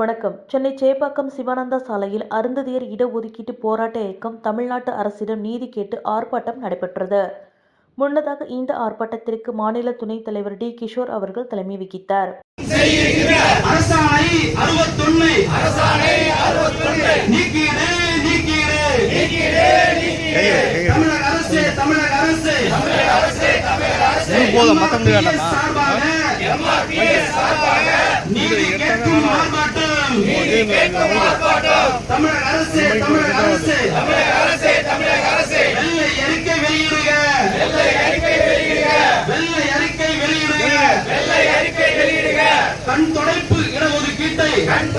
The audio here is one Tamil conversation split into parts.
வணக்கம். சென்னை சேப்பாக்கம் சிவானந்தா சாலையில் அருந்ததியர் இடஒதுக்கீட்டு போராட்ட இயக்கம் தமிழ்நாட்டு அரசிடம் நீதி கேட்டு ஆர்ப்பாட்டம் நடைபெற்றது. முன்னதாக இந்த ஆர்ப்பாட்டத்திற்கு மாநில துணைத் தலைவர் டி. கிஷோர் அவர்கள் தலைமை வகித்தார். போதும், மத்தவங்க வேண்டாமா? சார்பாக தமிழக அரசு தமிழக அரசு தமிழக அரசு தமிழக அரசு வெள்ளை அறிக்கை வெளியிடுக வெள்ளை அறிக்கை வெளியிடுக வெள்ளை அறிக்கை வெளியிடுக வெள்ளை அறிக்கை வெளியிடுக கண் இடஒதுக்கீட்டை கண்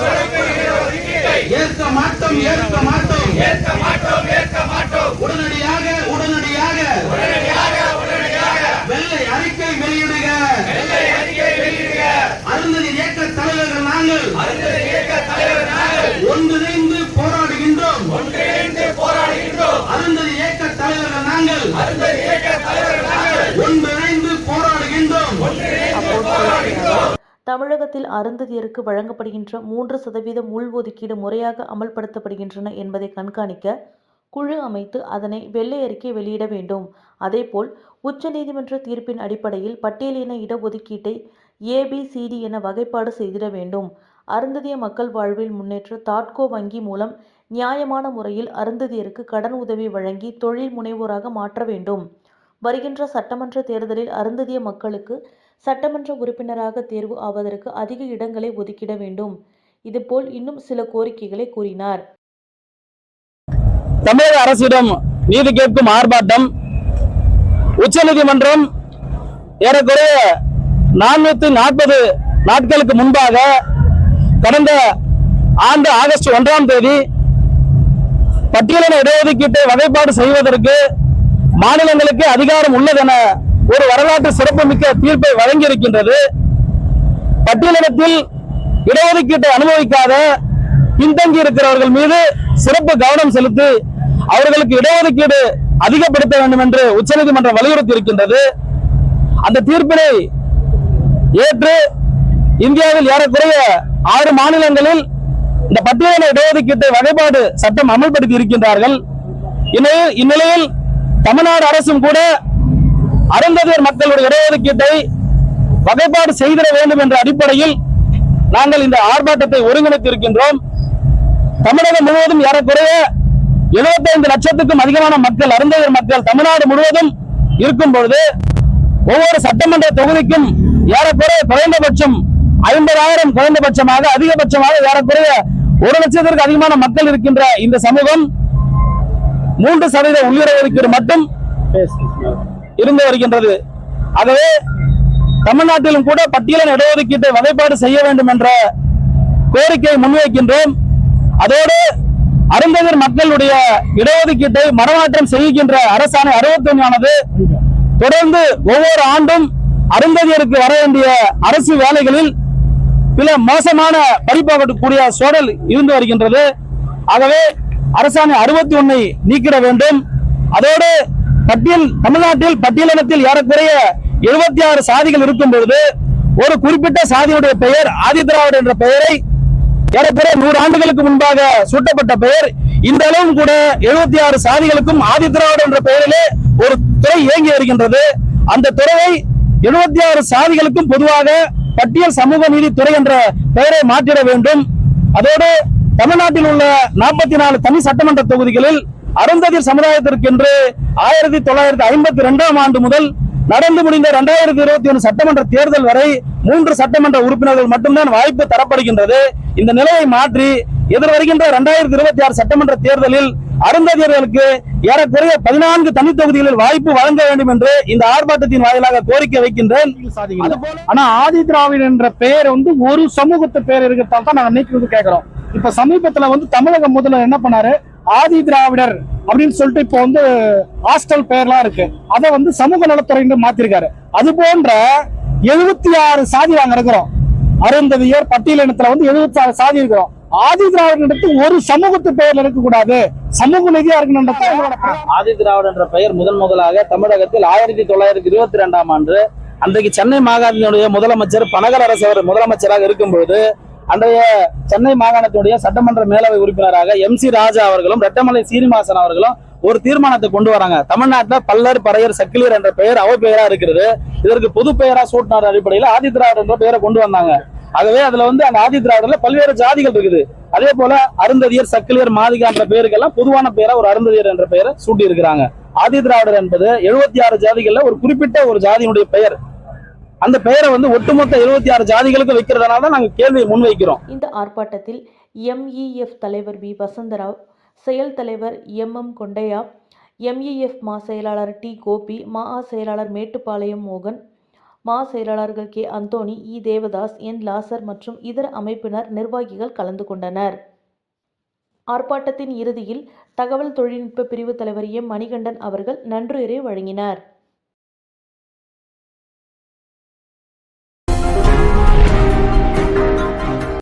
இடஒதுக்கீட்டை ஏற்க மாட்டோம் ஏற்க மாட்டோம். ஏற்க மாட்டோம் உடனடியாக உடனடியாக உடனடியாக உடனடியாக வெள்ளை அறிக்கை வெளியிடுக வெள்ளை அறிக்கை வெளியிடுக அருந்ததி இயக்க தலைவர்கள் நாங்கள் ஒன்றிணைந்து போராடுகின்றோம். ஒன்றிணைந்து போராடுகின்றோம். அருந்ததி இயக்க தலைவர்கள் நாங்கள் அருந்ததி இயக்க தலைவர்கள் நாங்கள் ஒன்றிணைந்து போராடுகின்றோம். ஒன்றிணைந்து போராடுகின்றோம். தமிழகத்தில் அருந்ததியருக்கு வழங்கப்படுகின்ற மூன்று சதவீதம் உள்ஒதுக்கீடு முறையாக அமல்படுத்தப்படுகின்றன என்பதை கண்காணிக்க குழு அமைத்து அதனை வெள்ளை அறிக்கை வெளியிட வேண்டும். அதேபோல் உச்சநீதிமன்ற தீர்ப்பின் அடிப்படையில் பட்டியலின இடஒதுக்கீட்டை ஏபிசிடி என வகைப்பாடு செய்திட வேண்டும். அருந்ததிய மக்கள் வாழ்வில் முன்னேற்ற தாட்கோ வங்கி மூலம் நியாயமான முறையில் அருந்ததியருக்கு கடன் உதவி வழங்கி தொழில் முனைவோராக மாற்ற வேண்டும். வருகின்ற சட்டமன்ற தேர்தலில் அருந்ததிய மக்களுக்கு சட்டமன்ற உறுப்பினராக தேர்வு ஆவதற்கு அதிக இடங்களை ஒதுக்கிட வேண்டும். இதுபோல் இன்னும் சில கோரிக்கைகளை கூறினார். தமிழக அரசிடம் நீதி கேட்கும் ஆர்ப்பாட்டம் உச்சநீதிமன்றம் ஏறக்குறைய நானூத்தி நாற்பது நாட்களுக்கு முன்பாக கடந்த ஆண்டு ஆகஸ்ட் ஒன்றாம் தேதி பட்டியலின இடஒதுக்கீட்டை வகைப்பாடு செய்வதற்கு மாநிலங்களுக்கு அதிகாரம் உள்ளதென ஒரு வரலாற்று சிறப்புமிக்க தீர்ப்பை வழங்கியிருக்கின்றது. பட்டியலினத்தில் இடஒதுக்கீட்டை அனுபவிக்காத பின்தங்கி இருக்கிறவர்கள் மீது சிறப்பு கவனம் செலுத்தி அவர்களுக்கு இடஒதுக்கீடு அதிகப்படுத்த வேண்டும் என்று உச்சநீதிமன்றம் வலியுறுத்தி இருக்கின்றது அந்த தீர்ப்பினை ஏற்று இந்தியாவில் ஏறக்குறைய ஆறு மாநிலங்களில் இந்த பட்டியலின இடஒதுக்கீட்டை வகைப்பாடு சட்டம் அமல்படுத்தி இருக்கின்றார்கள். இந்நிலையில் இந்நிலையில் தமிழ்நாடு அரசும் கூட அருந்ததியர் மக்களுடைய இடஒதுக்கீட்டை வகைப்பாடு செய்திட வேண்டும் என்ற அடிப்படையில் நாங்கள் இந்த ஆர்ப்பாட்டத்தை ஒருங்கிணைத்து இருக்கின்றோம் தமிழகம் முழுவதும் ஏறக்குறைய 75 லட்சத்துக்கும் அதிகமான மக்கள் அருந்ததியர் மக்கள் தமிழ்நாடு முழுவதும் இருக்கும் பொழுது ஒவ்வொரு சட்டமன்ற தொகுதிக்கும் ஏறக்குறைய குறைந்தபட்சம் ஐம்பதாயிரம் குறைந்தபட்சமாக அதிகபட்சமாக ஏறக்குறைய ஒரு லட்சத்திற்கு அதிகமான மக்கள் இருக்கின்ற இந்த சமூகம் மூன்று சதவீத உள்ளிட ஒதுக்கீடு மட்டும் இருந்து வருகின்றது. ஆகவே தமிழ்நாட்டிலும் கூட பட்டியலின் இடஒதுக்கீட்டை வகைப்பாடு செய்ய வேண்டும் என்ற கோரிக்கையை முன்வைக்கின்றோம். அதோடு அருந்ததியர் மக்களுடைய இடஒதுக்கீட்டை மரமாற்றம் செய்கின்ற அரசாணை அறுபத்தொன்னானது தொடர்ந்து ஒவ்வொரு ஆண்டும் அருந்ததியருக்கு வர வேண்டிய அரசு வேலைகளில் சில மோசமான பறிப்பாகக்கூடிய சூழல் இருந்து வருகின்றது. ஆகவே அரசாணை அறுபத்தி ஒன்னை நீக்கிட வேண்டும். அதோடு பட்டியல் தமிழ்நாட்டில் பட்டியலினத்தில் ஏறக்குறைய எழுபத்தி ஆறு சாதிகள் இருக்கும் பொழுது ஒரு குறிப்பிட்ட சாதியுடைய பெயர் ஆதிதிராவிட என்ற பெயரை ஏறக்குறைய நூறு ஆண்டுகளுக்கு முன்பாக சூட்டப்பட்ட பெயர். இந்த அளவும் கூட எழுபத்தி ஆறு சாதிகளுக்கும் ஆதிதிராவிட என்ற பெயரிலே ஒரு துறை இயங்கி வருகின்றது. அந்த துறையை எழுபத்தி ஆறு சாதிகளுக்கும் பொதுவாக பட்டியல் சமூக நீதி துறை என்ற பெயரை மாற்றிட வேண்டும். அதோடு தமிழ்நாட்டில் உள்ள நாற்பத்தி நாலு தனி சட்டமன்ற தொகுதிகளில் அருந்ததியர் சமுதாயத்திற்கென்று ஆயிரத்தி தொள்ளாயிரத்தி ஐம்பத்தி இரண்டாம் ஆண்டு முதல் நடந்து முடிந்த இரண்டாயிரத்தி இருபத்தி ஒன்று சட்டமன்ற தேர்தல் வரை மூன்று சட்டமன்ற உறுப்பினர்கள் மட்டும்தான் வாய்ப்பு தரப்படுகின்றது. இந்த நிலையை மாற்றி எதிர் வருகின்ற இரண்டாயிரத்தி இருபத்தி ஆறு சட்டமன்ற தேர்தலில் அருந்ததியர்களுக்கு ஏறக்குறைய பதினான்கு தனி தொகுதிகளில் வாய்ப்பு வழங்க வேண்டும் என்று இந்த ஆர்ப்பாட்டத்தின் வாயிலாக கோரிக்கை வைக்கின்றேன். ஆனா ஆதி திராவிட என்ற பெயர் வந்து ஒரு சமூகத்து பேர் இருக்கிறதால தான் நாங்க நீக்கி வந்து கேக்குறோம். இப்ப சமீபத்துல வந்து தமிழக முதல்வர் என்ன பண்ணாரு? ஆதி திராவிடர் அப்படின்னு சொல்லிட்டு இப்போ வந்து ஹாஸ்டல் பெயர்லாம் இருக்கு. அதை வந்து சமூக நலத்துறை மாத்திருக்காரு. அது போன்ற எழுபத்தி ஆறு சாதி நாங்க இருக்கிறோம். அருந்ததியர் பட்டியலினத்துல வந்து எழுபத்தி ஆறு சாதி இருக்கிறோம். ஆதி திராவிடத்து ஒரு சமூகத்து பெயர்ல இருக்கக்கூடாது. சமூக நிதியா இருக்கணும்ன்றது ஆதி திராவிட என்ற பெயர் முதன் முதலாக தமிழகத்தில் ஆயிரத்தி தொள்ளாயிரத்தி இருபத்தி ரெண்டாம் ஆண்டு அன்றைக்கு சென்னை மாகாணத்தினுடைய முதலமைச்சர் பனகர் அரசு முதலமைச்சராக இருக்கும் பொழுது அன்றைய சென்னை மாகாணத்தினுடைய சட்டமன்ற மேலவை உறுப்பினராக எம் சி ராஜா அவர்களும் ரெட்டமலை சீனிவாசன் அவர்களும் ஒரு தீர்மானத்தை கொண்டு வராங்க. தமிழ்நாட்டில் பல்லர் பறையர் சக்கிலியர் என்ற பெயர் அவ பெயரா இருக்கிறது. இதற்கு பொது பெயரா சூட்டினார் அடிப்படையில் ஆதி என்ற பெயரை கொண்டு வந்தாங்க. ஆகவே அதுல வந்து அந்த ஆதி திராவிடர்ல பல்வேறு ஜாதிகள் இருக்குது. அதே போல அருந்ததியர் சக்கிலியர் மாதிகா என்ற பெயருக்கெல்லாம் பொதுவான பெயரா ஒரு அருந்ததியர் என்ற பெயரை சூட்டி இருக்கிறாங்க ஆதி திராவிடர் என்பது எழுபத்தி ஆறு ஜாதிகள்ல ஒரு குறிப்பிட்ட ஒரு ஜாதியினுடைய பெயர். அந்த பெயரை வந்து ஒட்டுமொத்த எழுபத்தி ஆறு ஜாதிகளுக்கு வைக்கிறதுனால தான் நாங்க கேள்வியை முன்வைக்கிறோம். இந்த ஆர்ப்பாட்டத்தில் எம்இஎஃப் தலைவர் பி வசந்தராவ் செயல் தலைவர் எம் எம் கொண்டையா எம்இஎஃப் மா செயலாளர் டி. கோபி மா செயலாளர் மேட்டுப்பாளையம் மோகன் மா செயலாளர்கள் K. Anthony E. Devadas N. Lazar மற்றும் இதர அமைப்பினர் நிர்வாகிகள் கலந்து கொண்டனர். ஆர்ப்பாட்டத்தின் இறுதியில் தகவல் தொழில்நுட்ப பிரிவு தலைவர் எம். மணிகண்டன் அவர்கள் நன்றியுரை வழங்கினார்.